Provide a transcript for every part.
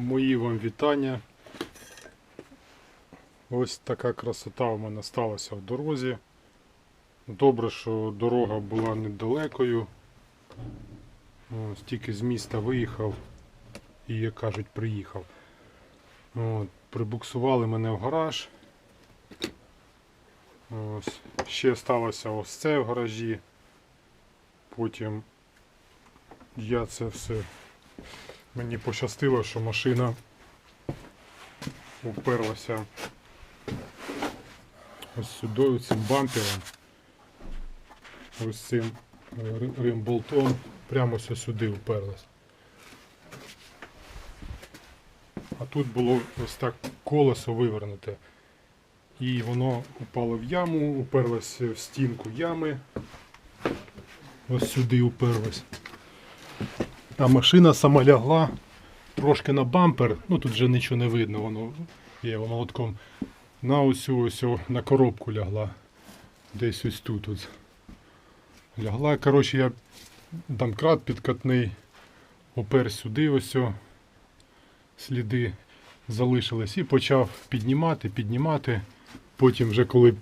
Мої вам вітання. Ось така красота у мене сталася в дорозі. Добре, що дорога була недалекою. Ось, тільки з міста виїхав і, як кажуть, приїхав. От, прибуксували мене в гараж. Ось, ще сталося ось це в гаражі. Потім я це все Мені пощастило, що машина уперлася ось сюди, цим бампером, ось цим е, ри- римболтом, прямо сюди уперлась. А тут було ось так колесо вивернуте. І воно упало в яму, уперлося в стінку ями. Ось сюди уперлось. А машина сама лягла трошки на бампер, ну тут вже нічого не видно, воно є молотком. На ось ось на коробку лягла. Десь ось тут. Ось. Лягла. Коротше, я домкрат підкатний, опер сюди ось о, сліди залишились і почав піднімати, піднімати. Потім вже коли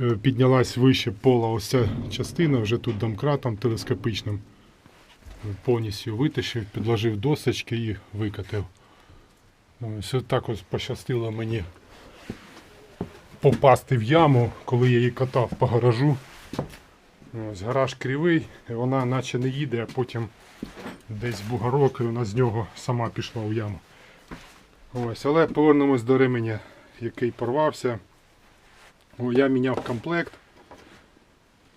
е, піднялась вище пола ось ця частина, вже тут домкратом телескопичним повністю витащив, підложив досочки і викатив. Ось так ось пощастило мені попасти в яму, коли я її катав по гаражу. Ось гараж кривий, і вона наче не їде, а потім десь бугорок, і вона з нього сама пішла в яму. Ось, але повернемось до ременя, який порвався. О, Я міняв комплект.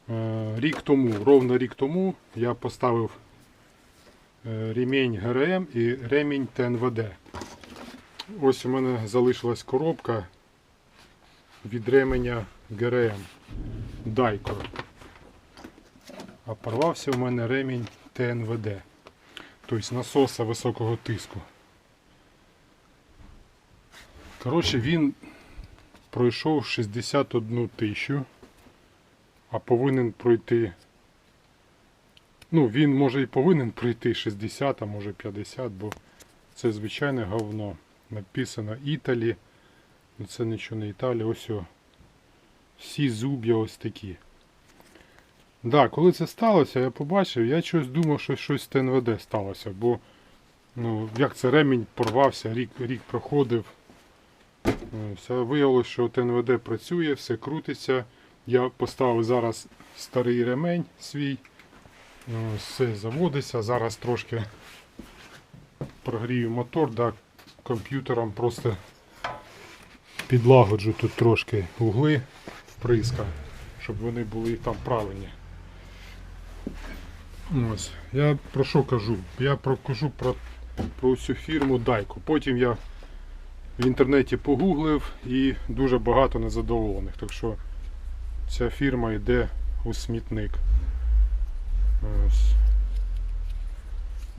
Е, Рік тому, ровно рік тому я поставив ремінь ГРМ і ремінь ТНВД. Ось у мене залишилась коробка від ременя ГРМ Дайко. А порвався у мене ремінь ТНВД. Тобто насоса високого тиску. Коротше, він пройшов 61 тисячу, а повинен пройти Ну, він може і повинен пройти 60, а може 50, бо це звичайне говно. Написано Італі. Ну це нічого не Італія, ось о. Всі зуб'я ось такі. Да, коли це сталося, я побачив, я щось думав, що щось ТНВД сталося, бо ну, як це ремінь порвався, рік, рік проходив. Виявилося, що ТНВД працює, все крутиться. Я поставив зараз старий ремень свій. Ну, Все заводиться. Зараз трошки прогрію мотор, да, комп'ютером просто підлагоджу тут трошки угли вприска, щоб вони були там правильні. Ось. Я про що кажу? Я прокажу про, про цю фірму Дайко. Потім я в інтернеті погуглив і дуже багато незадоволених. Так що ця фірма йде у смітник. Ось.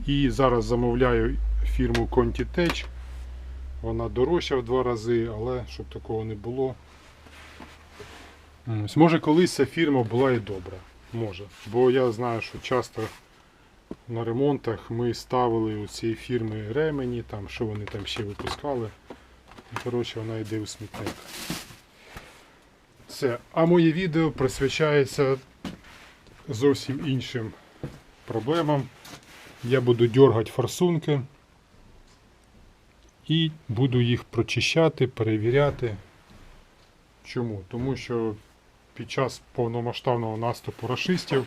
І зараз замовляю фірму Contitech. Вона дорожча в два рази, але щоб такого не було. Ось. Може колись ця фірма була і добра. Може. Бо я знаю, що часто на ремонтах ми ставили у цієї фірми ремені, там, що вони там ще випускали. І, коротше, вона йде у смітник. Все. А моє відео присвячається зовсім іншим проблемам. Я буду дергати форсунки і буду їх прочищати, перевіряти. Чому? Тому що під час повномасштабного наступу рашистів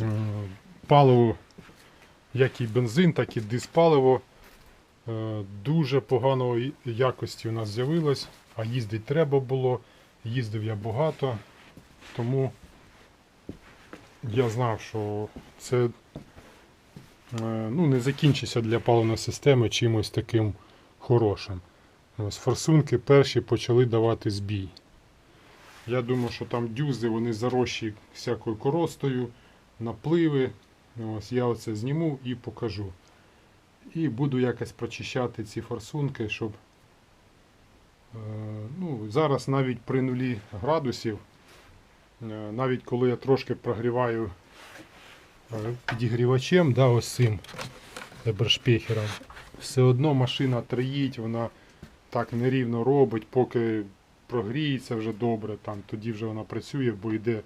е, паливо, як і бензин, так і диспаливо е, дуже поганої якості у нас з'явилось, а їздити треба було. Їздив я багато, тому я знав, що це е, ну, не закінчиться для паливної системи чимось таким хорошим. Ось форсунки перші почали давати збій. Я думав, що там дюзи вони зарощі всякою коростою, напливи. Ось Я оце зніму і покажу. І буду якось прочищати ці форсунки, щоб е, ну, зараз навіть при нулі градусів навіть коли я трошки прогріваю е, підігрівачем, да, ось цим ебершпехером, все одно машина троїть, вона так нерівно робить, поки прогріється вже добре, там, тоді вже вона працює, бо йде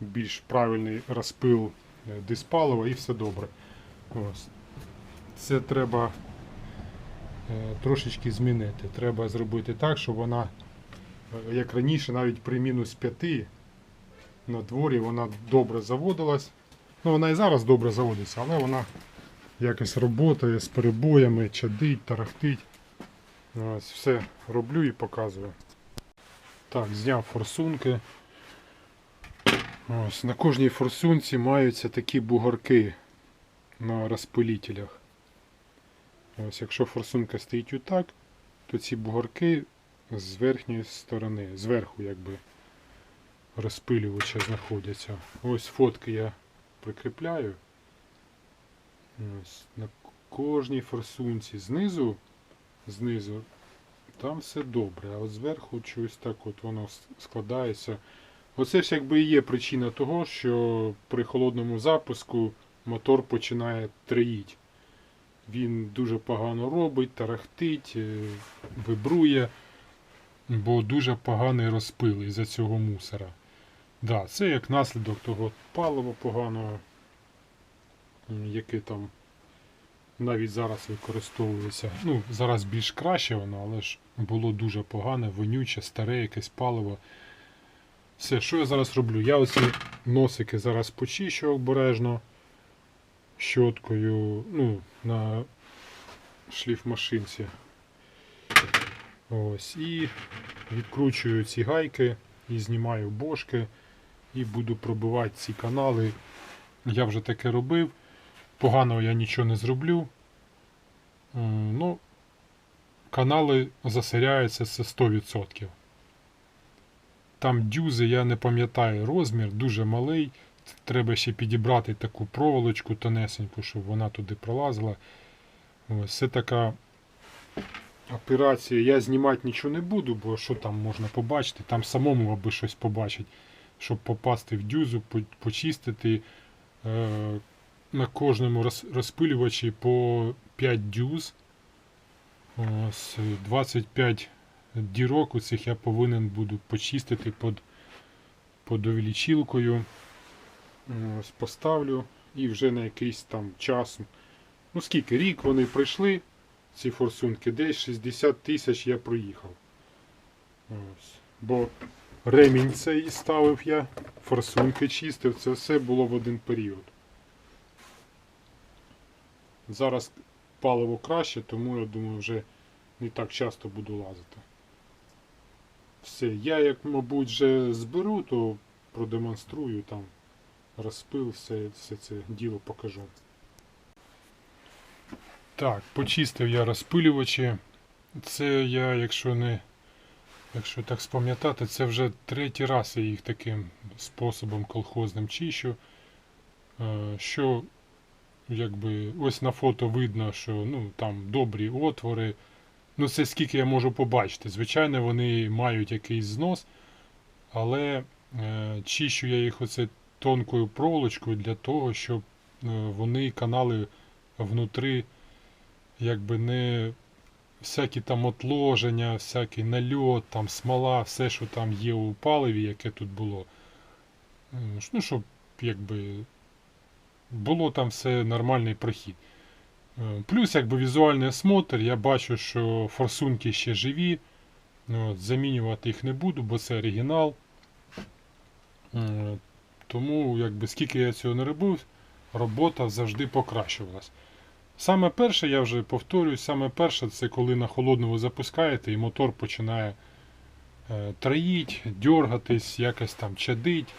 більш правильний розпил е, диспалива і все добре. Ось. Це треба е, трошечки змінити. Треба зробити так, щоб вона, е, як раніше, навіть при мінус 5 на дворі вона добре заводилась. Ну, вона і зараз добре заводиться, але вона якось роботає з перебоями, чадить, тарахтить. Ось, все роблю і показую. Так, зняв форсунки. Ось, на кожній форсунці маються такі бугорки на розпилителях. Ось, якщо форсунка стоїть отак, то ці бугорки з верхньої сторони, зверху якби розпилювача знаходяться. Ось фотки я прикріпляю. Ось, на кожній форсунці знизу, знизу там все добре, а от зверху щось так от воно складається. Оце ж якби і є причина того, що при холодному запуску мотор починає троїть. Він дуже погано робить, тарахтить, е, вибрує, бо дуже поганий розпил із-за цього мусора. Да, це як наслідок того палива поганого, яке там навіть зараз використовується. Ну, зараз більш краще воно, але ж було дуже погане, вонюче, старе якесь паливо. Все, що я зараз роблю? Я оці носики зараз почищу обережно щоткою, ну, на шліфмашинці. Ось, і відкручую ці гайки і знімаю бошки і буду пробивати ці канали. Я вже таке робив. Поганого я нічого не зроблю. Ну, канали засиряються це 100%. Там дюзи, я не пам'ятаю розмір, дуже малий. Треба ще підібрати таку проволочку тонесеньку, щоб вона туди пролазила. Ось це така операція. Я знімати нічого не буду, бо що там можна побачити? Там самому аби щось побачити, щоб попасти в дюзу, почистити. Е, на кожному розпилювачі по 5 дюз. Ось 25 дірок у цих я повинен буду почистити під, під увеличилкою. Ось поставлю і вже на якийсь там час. Ну скільки? Рік вони пройшли, ці форсунки, десь 60 тисяч я проїхав. Ось. Бо ремінь цей ставив я, форсунки чистив, це все було в один період. Зараз паливо краще, тому я думаю, вже не так часто буду лазити. Все, я як, мабуть, вже зберу, то продемонструю там розпил, все, все це діло покажу. Так, почистив я розпилювачі. Це я, якщо не. Якщо так спам'ятати, це вже третій раз я їх таким способом колхозним чищу. Е, Що якби ось на фото видно, що ну, там добрі отвори. Ну, це скільки я можу побачити. Звичайно, вони мають якийсь знос, але е, чищу я їх оце тонкою проволочкою для того, щоб е, вони канали внутри, якби не всякі там отложення, всякий нальот, там смола, все, що там є у паливі, яке тут було. Е, Ну, щоб якби було там все нормальний прохід. Е, Плюс, якби візуальний осмотр, я бачу, що форсунки ще живі. Ну, от, замінювати їх не буду, бо це оригінал. Е, Тому, якби, скільки я цього не робив, робота завжди покращувалась. Саме перше, я вже повторюю, саме перше це коли на холодному запускаєте і мотор починає е, троїть, дергатись, якось там чадить.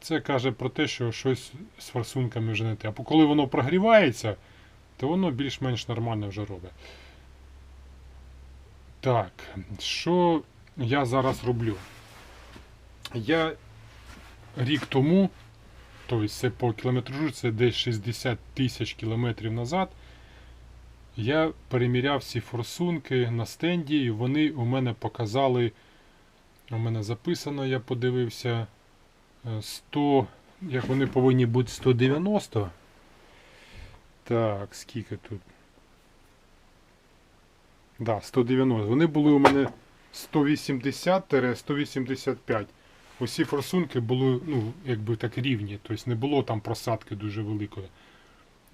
Це каже про те, що щось з форсунками вже не те. А коли воно прогрівається, то воно більш-менш нормально вже робить. Так, що я зараз роблю? Я рік тому, тобто це по кілометражу, це десь 60 тисяч кілометрів назад, я переміряв ці форсунки на стенді, і вони у мене показали, у мене записано, я подивився, е, 100, як вони повинні бути 190. Так, скільки тут? Да, 190. Вони були у мене 180-185. Усі форсунки були, ну, якби так рівні, тобто не було там просадки дуже великої.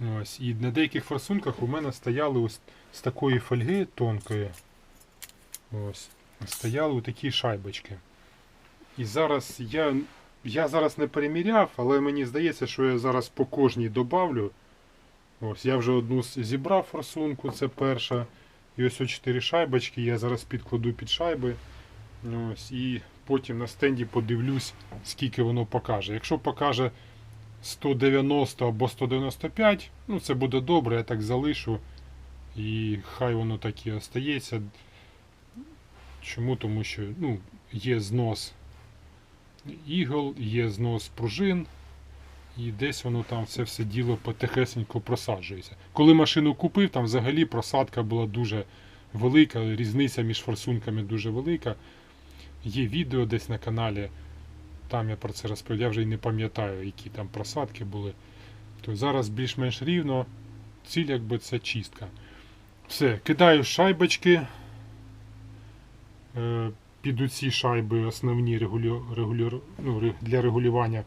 Ось. І на деяких форсунках у мене стояли ось з такої фольги тонкої. Ось. Стояли такі шайбочки. І зараз я, я зараз не переміряв, але мені здається, що я зараз по кожній добавлю. Ось, я вже одну зібрав форсунку, це перша. І ось о 4 шайбочки, я зараз підкладу під шайби. Ось, і потім на стенді подивлюсь, скільки воно покаже. Якщо покаже 190 або 195, ну це буде добре, я так залишу. І хай воно так і остається. Чому? Тому що ну, є знос ігл, є знос пружин, і десь воно там це все діло потихесенько просаджується. Коли машину купив, там взагалі просадка була дуже велика, різниця між форсунками дуже велика. Є відео десь на каналі, там я про це розповідав, я вже й не пам'ятаю, які там просадки були. То зараз більш-менш рівно, ціль якби це чистка. Все, кидаю шайбочки. Е, під оці шайби основні регулю, регулю, ну, для регулювання.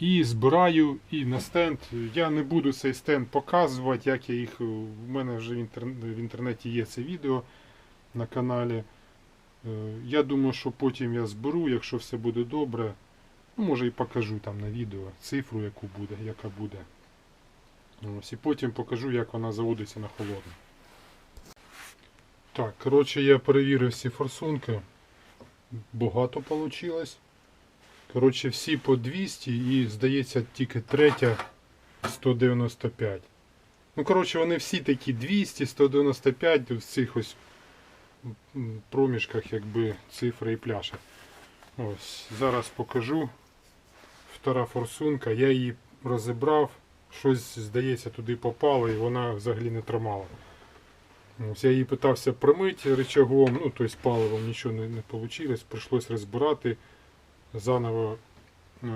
І збираю і на стенд. Я не буду цей стенд показувати, як я їх. У мене вже в, інтер... в інтернеті є це відео на каналі. Е, Я думаю, що потім я зберу, якщо все буде добре. Ну, може і покажу там на відео цифру, яку буде, яка буде. Ось, і потім покажу, як вона заводиться на холодно. Так, коротше, я перевірив всі форсунки. Багато вийшло. Коротше, всі по 200 і, здається, тільки третя 195. Ну, коротше, вони всі такі 200, 195 в цих ось проміжках, якби цифри і пляші. Ось, зараз покажу. Втора форсунка, я її розібрав, щось, здається, туди попало і вона взагалі не тримала. Ось я її питався промити рычагом, ну тобто паливом нічого не, не вийшло, прийшлось розбирати заново е,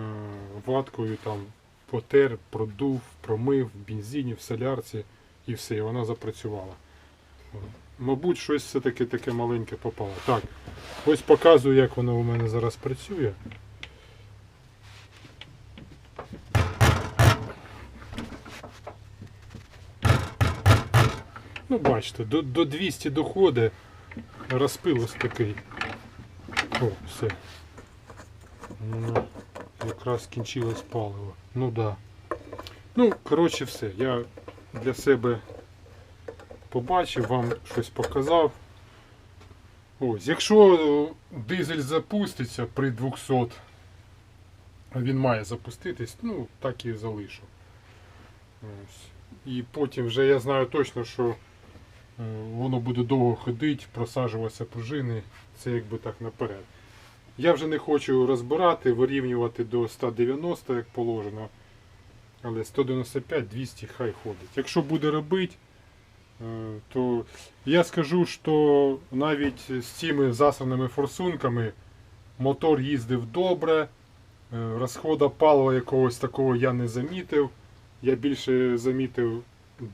ваткою там потер, продув, промив в бензині, в солярці і все, і вона запрацювала. Мабуть, щось все-таки таке маленьке попало. Так, ось показую, як воно у мене зараз працює. Ну, бачите, до, до 200 доходить, розпил ось такий. О, все. Ну, якраз скінчилось паливо. Ну да. Ну, коротше, все. Я для себе побачив, вам щось показав. Ось, якщо дизель запуститься при 200, а він має запуститись, ну, так і залишу. Ось. І потім вже я знаю точно, що воно буде довго ходити, просаджуватися пружини. Це якби так наперед. Я вже не хочу розбирати, вирівнювати до 190, як положено. Але 195-200 хай ходить. Якщо буде робити, е, то я скажу, що навіть з цими засраними форсунками мотор їздив добре. е, Розхода палива якогось такого я не замітив. Я більше замітив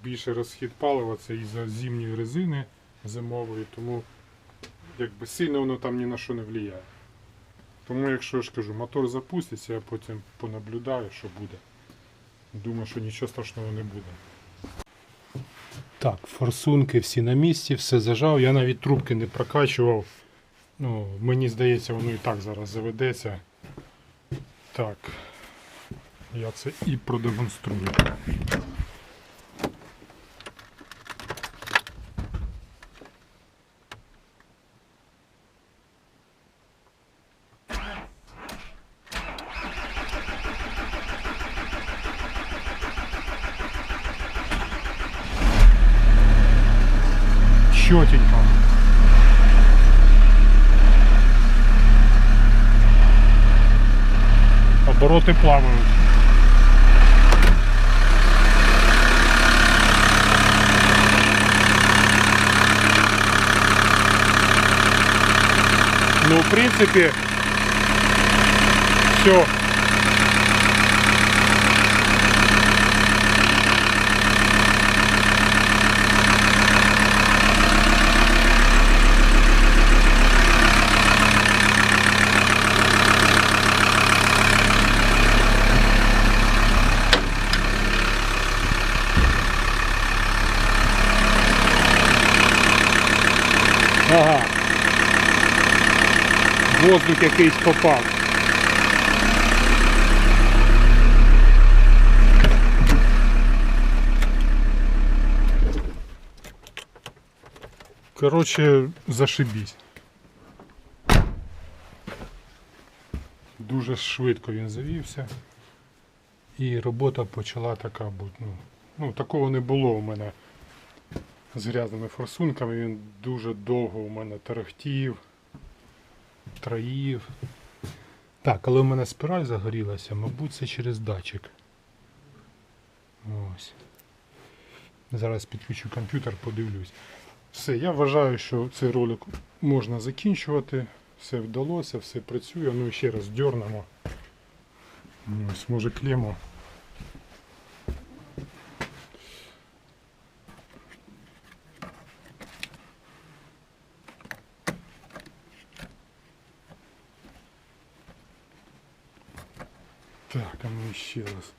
більше розхід палива, це із-за зимньої резини зимової, тому якби сильно воно там ні на що не впливає. Тому, якщо ж кажу, мотор запуститься, я потім понаблюдаю, що буде. Думаю, що нічого страшного не буде. Так, форсунки всі на місці, все зажав. Я навіть трубки не прокачував. Ну, мені здається, воно і так зараз заведеться. Так. Я це і продемонструю. Чотенько. Обороти плавають. Ну, в принципі, все. Ага. Воздух якийсь попав. Коротше, зашибісь. Дуже швидко він завівся. І робота почала така бути. Ну, ну такого не було у мене з грязними форсунками. Він дуже довго у мене тарахтів, траїв. Так, але у мене спіраль загорілася, мабуть, це через датчик. Ось. Зараз підключу комп'ютер, подивлюсь. Все, я вважаю, що цей ролик можна закінчувати. Все вдалося, все працює. Ну і ще раз дьорнемо. Ось, може клему. Так, а ну ще раз.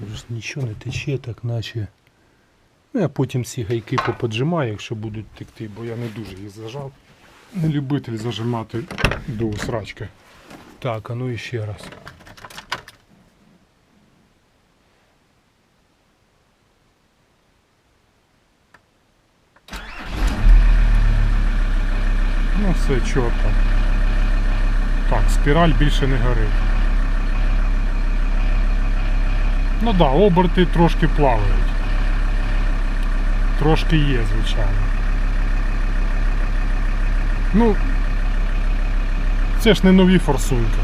Вже ж нічого не тече, так наче. Ну, я потім ці гайки поподжимаю, якщо будуть текти, бо я не дуже їх зажав. Не любитель зажимати до усрачки. Так, а ну і ще раз. Ну все, чорта. Так, спіраль більше не горить. Ну так, да, оберти трошки плавають. Трошки є, звичайно. Ну, це ж не нові форсунки.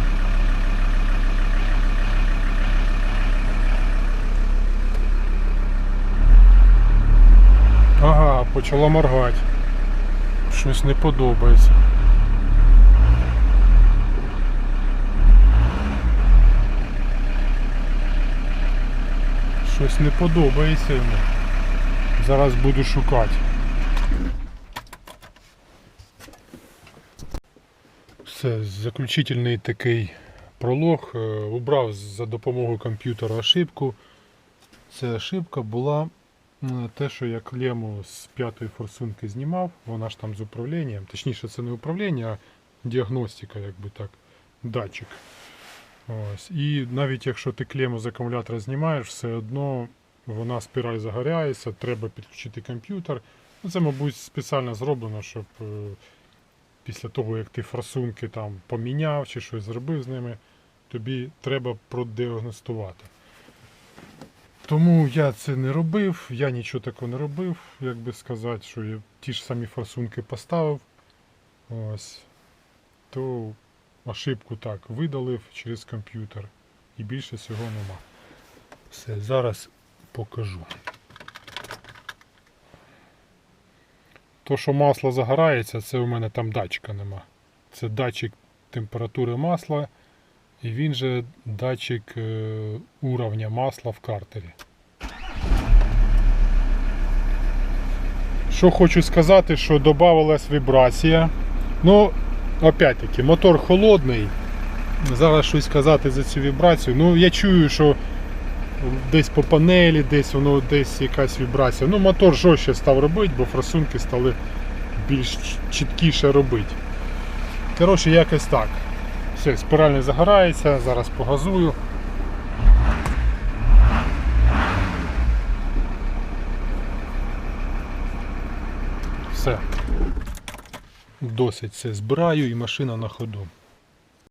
Ага, почала моргати. Щось не подобається. Щось не подобається йому. Зараз буду шукати. Все, заключительний такий пролог. Е, Убрав за допомогою комп'ютера ошибку. Ця ошибка була те, що я клему з п'ятої форсунки знімав, вона ж там з управлінням. Точніше, це не управління, а діагностика, якби так, датчик. Ось. І навіть якщо ти клему з акумулятора знімаєш, все одно вона спіраль загоряється, треба підключити комп'ютер. Ну, Це, мабуть, спеціально зроблено, щоб е, після того, як ти форсунки там поміняв чи щось зробив з ними, тобі треба продіагностувати. Тому я це не робив, я нічого такого не робив, як би сказати, що я ті ж самі форсунки поставив. Ось. То ошибку так видалив через комп'ютер. І більше цього нема. Все, зараз покажу. То, що масло загорається, це у мене там датчика нема. Це датчик температури масла, і він же датчик е, уровня масла в картері. Що хочу сказати, що додавалась вібрація. Ну, опять-таки, мотор холодний. Зараз щось сказати за цю вібрацію. Ну, я чую, що десь по панелі, десь воно десь якась вібрація. Ну, мотор жорстче став робити, бо форсунки стали більш чіткіше робити. Коротше, якось так. Все, спираль загорається, зараз погазую. Все. Досить все збираю і машина на ходу.